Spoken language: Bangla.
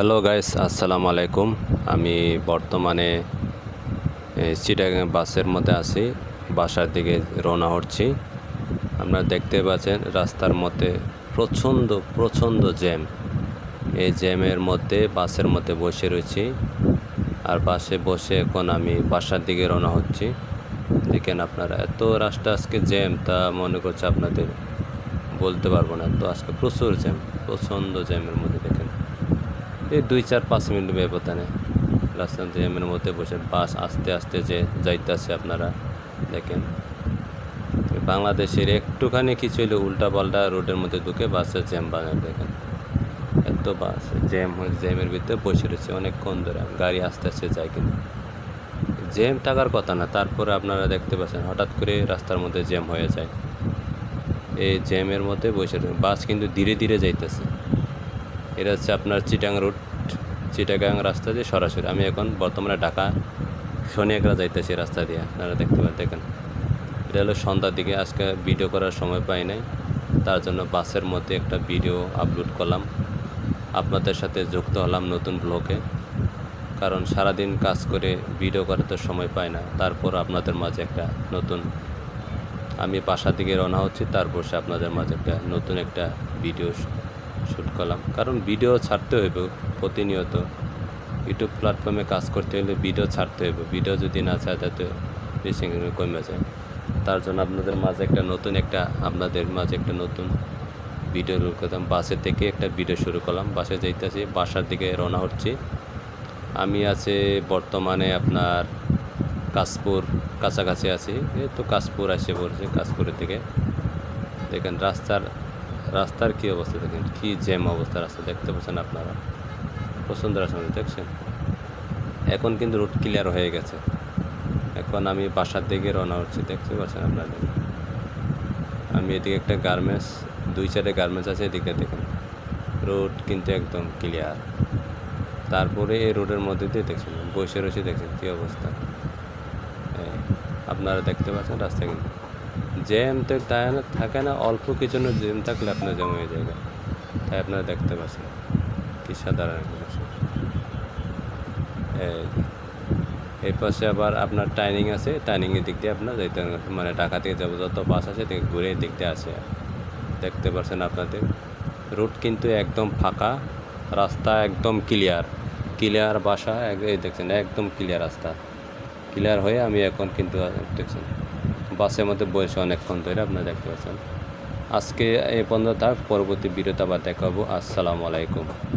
হ্যালো গাইস আসসালামু আলাইকুম আমি বর্তমানে চিটাগাং বাসের মধ্যে আছি। বাসার দিকে রওনা হচ্ছি। আপনারা দেখতে পাচ্ছেন, রাস্তার মধ্যে প্রচণ্ড প্রচণ্ড জ্যাম। এই জ্যামের মধ্যে, বাসের মধ্যে বসে রয়েছি। আর বাসে বসে এখন আমি বাসার দিকে রওনা হচ্ছি। দেখেন আপনারা, এত রাস্তা আজকে জ্যাম, তা মনে করছে আপনাদের বলতে পারব না। তো আজকে প্রচুর জ্যাম প্রচণ্ড জ্যামের মধ্যে দেখেন। এই দুই চার পাঁচ মিনিট ব্যবধানে রাস্তার জ্যামের মধ্যে বসে বাস আস্তে আস্তে যে যাইতেছে আপনারা, দেখেন। বাংলাদেশের একটুখানি কিছু হলে উল্টা পাল্টা রোডের মধ্যে ঢুকে বাসের জ্যাম বানায়, দেখেন। এত বাস, জ্যাম হয়ে জ্যামের ভিতরে বসে রয়েছে অনেকক্ষণ ধরে। গাড়ি আস্তে আস্তে যায় কিন্তু। জ্যাম থাকার কথা না, তারপরে আপনারা দেখতে পাচ্ছেন, হঠাৎ করে রাস্তার মধ্যে জ্যাম হয়ে যায়। এই জ্যামের মধ্যে বসে। বাস কিন্তু ধীরে ধীরে যাইতেছে। এটা হচ্ছে আপনার চিটাং রুট, চিটাগাং রাস্তা দিয়ে সরাসরি। আমি এখন বর্তমানে ঢাকা শনিয়াকড়া যাইতেছি রাস্তা দিয়ে, আপনারা দেখতে পান, দেখেন। এটা হলো সন্ধ্যার দিকে, আজকে ভিডিও করার সময় পাই নাই। তার জন্য বাসের মধ্যে একটা ভিডিও আপলোড করলাম। আপনাদের সাথে যুক্ত হলাম নতুন ব্লগে কারণ সারাদিন কাজ করে ভিডিও করার তো সময় পাই না। তারপর আপনাদের মাঝে একটা নতুন, আমি বাসা দিকে রওনা হচ্ছি, তারপর সে আপনাদের মাঝে একটা নতুন একটা ভিডিও শ্যুট করলাম। কারণ ভিডিও ছাড়তে হইব প্রতিনিয়ত। ইউটিউব প্ল্যাটফর্মে কাজ করতে হলে ভিডিও ছাড়তে হইব। ভিডিও যদি না ছাড়ে তাতে বেশি কমে যায়। তার জন্য আপনাদের মাঝে একটা নতুন একটা, আপনাদের মাঝে একটা নতুন ভিডিও শুরু করলাম। বাসে থেকে একটা ভিডিও শুরু করলাম। বাসে যাইতেছি, বাসার দিকে রওনা হচ্ছি। আমি আছে বর্তমানে আপনার কাশপুর, কাছাকাছি আছি। তো কাশপুর আসে পড়ছে, কাশপুরের থেকে দেখেন রাস্তার রাস্তার কী অবস্থা দেখেন? কী জ্যাম অবস্থা রাস্তা দেখতে পাচ্ছেন আপনারা? পছন্দ রাস্তা দেখছেন এখন কিন্তু রুট ক্লিয়ার হয়ে গেছে। এখন আমি বাসার দিকে রওনা হচ্ছি, দেখতে পাচ্ছেন আপনারা? আমি এদিকে একটা গার্মেন্টস, দুই চারটে গার্মেন্টস আছে এদিকে দেখেন। রোড কিন্তু একদম ক্লিয়ার তারপরে এই রোডের মধ্যে দিয়ে দেখছেন, বসে রয়েছে দেখছেন কী অবস্থা। আপনারা দেখতে পাচ্ছেন রাস্তা কিন্তু। জ্যাম তো থাকে না, অল্প কিছু না জ্যাম থাকলে আপনার জ্যাম হয়ে যাবে। তাই আপনারা দেখতে পাচ্ছেন, কি সাধারণ বিষয়। এই পাশে আবার আপনার টাইনিং আছে টাইনিংয়ের দিক দিয়ে আপনার যাইতে মানে ঢাকা থেকে যাব, যত বাস আছে থেকে ঘুরে দিক দিয়ে আসে। দেখতে পাচ্ছেন আপনাদের রুট কিন্তু একদম ফাঁকা, রাস্তা একদম ক্লিয়ার ক্লিয়ার বাসা, এই দেখছেন, একদম ক্লিয়ার রাস্তা। ক্লিয়ার হয়ে আমি এখন কিন্তু দেখছেন। বাসের মধ্যে বসে অনেকক্ষণ ধরে আপনারা দেখতে পাচ্ছেন। আজকে এই পর্যন্ত তার পরবর্তী বিরতি আবার দেখাবো আসসালামু আলাইকুম।